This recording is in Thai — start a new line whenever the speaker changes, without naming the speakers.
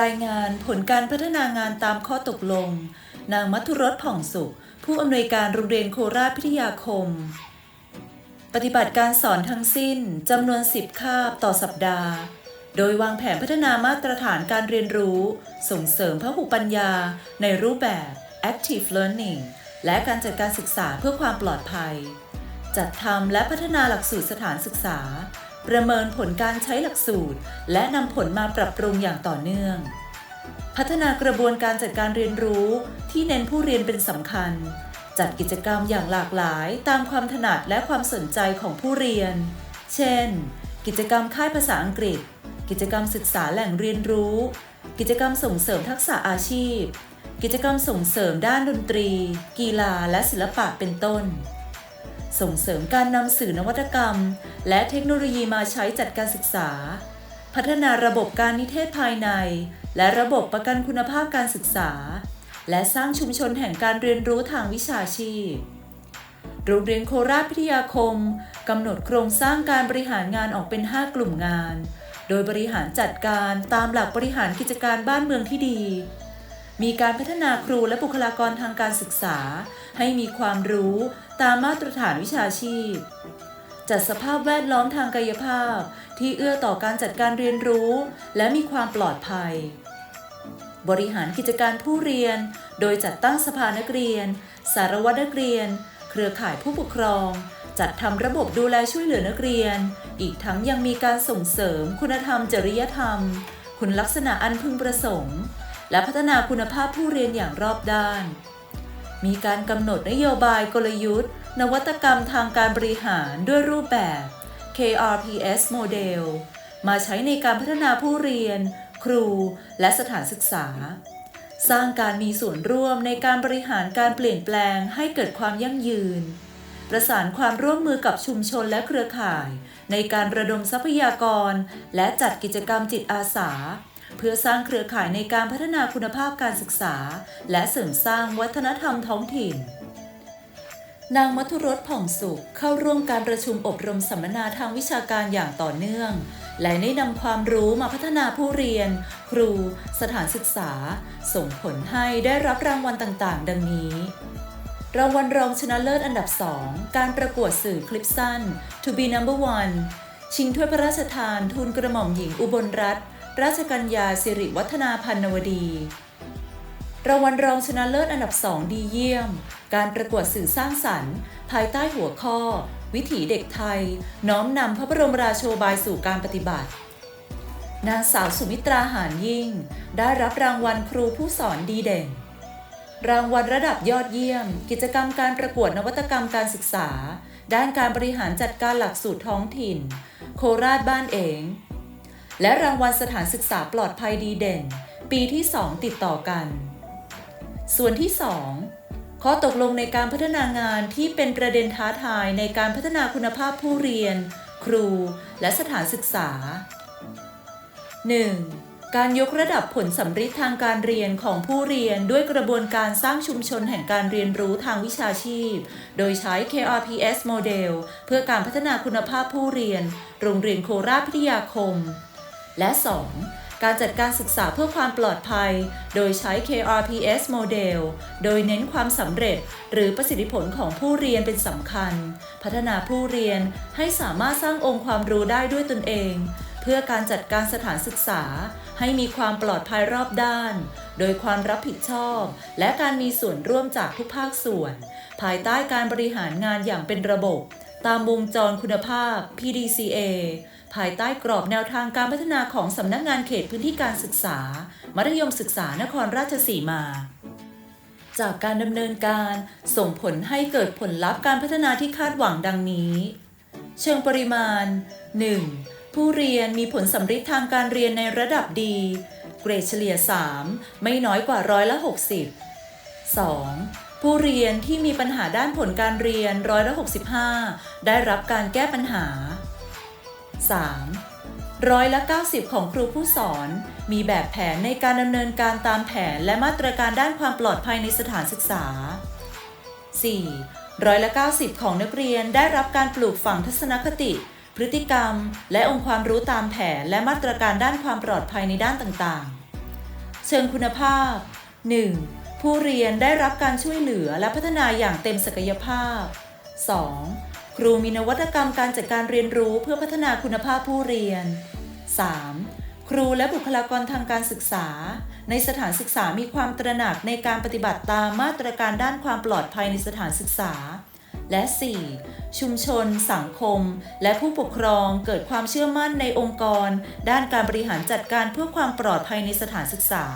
รายงานผลการพัฒนางานตามข้อตกลง นางมัทุรสผ่องสุข ผู้อำนวยการโรงเรียนโคราชพิทยาคม ปฏิบัติการสอนทั้งสิ้นจำนวน 10 คาบต่อสัปดาห์ โดยวางแผนพัฒนามาตรฐานการเรียนรู้ ส่งเสริมพหุปัญญา ในรูปแบบ active learning และการจัดการศึกษาเพื่อความปลอดภัย จัดทำและพัฒนาหลักสูตรสถานศึกษา ประเมินผลการใช้หลักสูตร และนำผลมาปรับปรุงอย่างต่อเนื่อง พัฒนากระบวนการจัดการเรียนรู้ที่เน้นผู้เรียนเป็นสำคัญ จัดกิจกรรมอย่างหลากหลายตามความถนัดและความสนใจของผู้เรียน เช่น กิจกรรมค่ายภาษาอังกฤษ กิจกรรมศึกษาแหล่งเรียนรู้ กิจกรรมส่งเสริมทักษะอาชีพ กิจกรรมส่งเสริมด้านดนตรี กีฬาและศิลปะเป็นต้น ส่งเสริมการนำสื่อนวัตกรรม และเทคโนโลยีมาใช้จัดการศึกษา พัฒนาระบบการนิเทศภายใน และระบบประกันคุณภาพการศึกษา และสร้างชุมชนแห่งการเรียนรู้ทางวิชาชีพโรงเรียนโคราชพิทยาคมกำหนดโครงสร้างการบริหารงานออกเป็น 5 กลุ่มงาน โดยบริหารจัดการตามหลักบริหารกิจการบ้านเมืองที่ดี มีการพัฒนาครูและบุคลากรทางการศึกษา ให้มีความรู้ตามมาตรฐานวิชาชีพ จัดสภาพแวดล้อมทางกายภาพ ที่เอื้อต่อการจัดการเรียนรู้ และมีความปลอดภัย บริหารกิจการผู้เรียน โดยจัดตั้งสภานักเรียน สารวัตรนักเรียน เครือข่ายผู้ปกครอง จัดทำระบบดูแลช่วยเหลือนักเรียน อีกทั้งยังมีการส่งเสริมคุณธรรมจริยธรรม คุณลักษณะอันพึงประสงค์ และพัฒนาคุณภาพผู้เรียนอย่างรอบด้าน มีการกำหนดนโยบายกลยุทธ์ นวัตกรรมทางการบริหารด้วยรูปแบบ KRPS โมเดลมาใช้ในการพัฒนาผู้เรียน ครู และสถานศึกษา สร้างการมีส่วนร่วมในการบริหารการเปลี่ยนแปลงให้เกิดความยั่งยืน ประสานความร่วมมือกับชุมชนและเครือข่าย ในการระดมทรัพยากร และจัดกิจกรรมจิตอาสา เพื่อสร้างเครือข่ายในการพัฒนาคุณภาพการศึกษา และเสริมสร้างวัฒนธรรมท้องถิ่น นางมัทุรสผ่องสุขเข้าร่วมการประชุมอบรมสัมมนาทางวิชาการอย่างต่อเนื่อง และได้นำความรู้มาพัฒนาผู้เรียน ครู สถานศึกษา ส่งผลให้ได้รับรางวัลต่างๆ ดังนี้รางวัลรองชนะเลิศอันดับ 2 การประกวดสื่อคลิปสั้น To be number one ชิงถ้วยพระราชทานทูลกระหม่อมหญิงอุบลรัตน์ ราชกัญญาสิริวัฒนาพันนวดี รางวัลรองชนะเลิศอันดับ2ดีเยี่ยม การประกวดสื่อสร้างสรรค์ ภายใต้หัวข้อ วิถีเด็กไทย น้อมนำพระบรมราโชบายสู่การปฏิบัติ นางสาวสุมิตราหานยิ่ง ได้รับรางวัลครูผู้สอนดีเด่น รางวัลระดับยอดเยี่ยม กิจกรรมการประกวดนวัตกรรมการศึกษา ด้านการบริหารจัดการหลักสูตรท้องถิ่น โคราชบ้านเอง และรางวัลสถานศึกษาปลอดภัยดีเด่น ปีที่ 2 ติดต่อกัน ส่วนที่ 2 ข้อตกลงในการพัฒนางานที่เป็นประเด็นท้าทายในการพัฒนาคุณภาพผู้เรียน ครู และสถานศึกษา 1. การยกระดับผลสำฤทธิ์ทางการเรียนของผู้เรียนด้วยกระบวนการสร้างชุมชนแห่งการเรียนรู้ทางวิชาชีพ โดยใช้ KRPS โมเดลเพื่อการพัฒนาคุณภาพผู้เรียน โรงเรียนโคราชพิทยาคม และ 2. การจัดการศึกษาเพื่อความปลอดภัย โดยใช้ KRPS โมเดลโดยเน้นความสำเร็จ หรือประสิทธิผลของผู้เรียนเป็นสำคัญ พัฒนาผู้เรียนให้สามารถสร้างองค์ความรู้ได้ด้วยตนเอง เพื่อการจัดการสถานศึกษา ให้มีความปลอดภัยรอบด้าน โดยความรับผิดชอบ และการมีส่วนร่วมจากทุกภาคส่วน ภายใต้การบริหารงานอย่างเป็นระบบ ตามวงจรคุณภาพ PDCA ภายใต้กรอบแนวทางการพัฒนาของสำนักงานเขตพื้นที่การศึกษา มัธยมศึกษานครราชสีมา จากการดำเนินการส่งผลให้เกิดผลลัพธ์การพัฒนาที่คาดหวังดังนี้ เชิงปริมาณ 1. ผู้เรียนมีผลสำฤทธิ์ทางการเรียนในระดับดี เกรดเฉลี่ย 3 ไม่น้อยกว่าร้อยละ 60 2. ผู้เรียนที่มีปัญหาด้านผลการเรียนร้อยละ65 ได้รับการแก้ปัญหา 3. ร้อยละ 90 ของครูผู้สอน มีแบบแผนในการดำเนินการตามแผนและมาตรการด้านความปลอดภัยในสถานศึกษา 4. ร้อยละ 90 ของนักเรียนได้รับการปลูกฝังทัศนคติ พฤติกรรม และองค์ความรู้ตามแผนและมาตรการด้านความปลอดภัยในด้านต่างๆ เชิงคุณภาพ 1. ผู้เรียนได้รับการช่วยเหลือและพัฒนาอย่างเต็มศักยภาพ 2. ครูมีนวัตกรรมการจัดการเรียนรู้เพื่อพัฒนาคุณภาพผู้เรียน 3. ครูและบุคลากรทางการศึกษา ในสถานศึกษามีความตระหนักในการปฏิบัติตามมาตรการด้านความปลอดภัยในสถานศึกษา และ 4. ชุมชน สังคม และผู้ปกครองเกิดความเชื่อมั่นในองค์กร ด้านการบริหารจัดการเพื่อความปลอดภัยในสถานศึกษา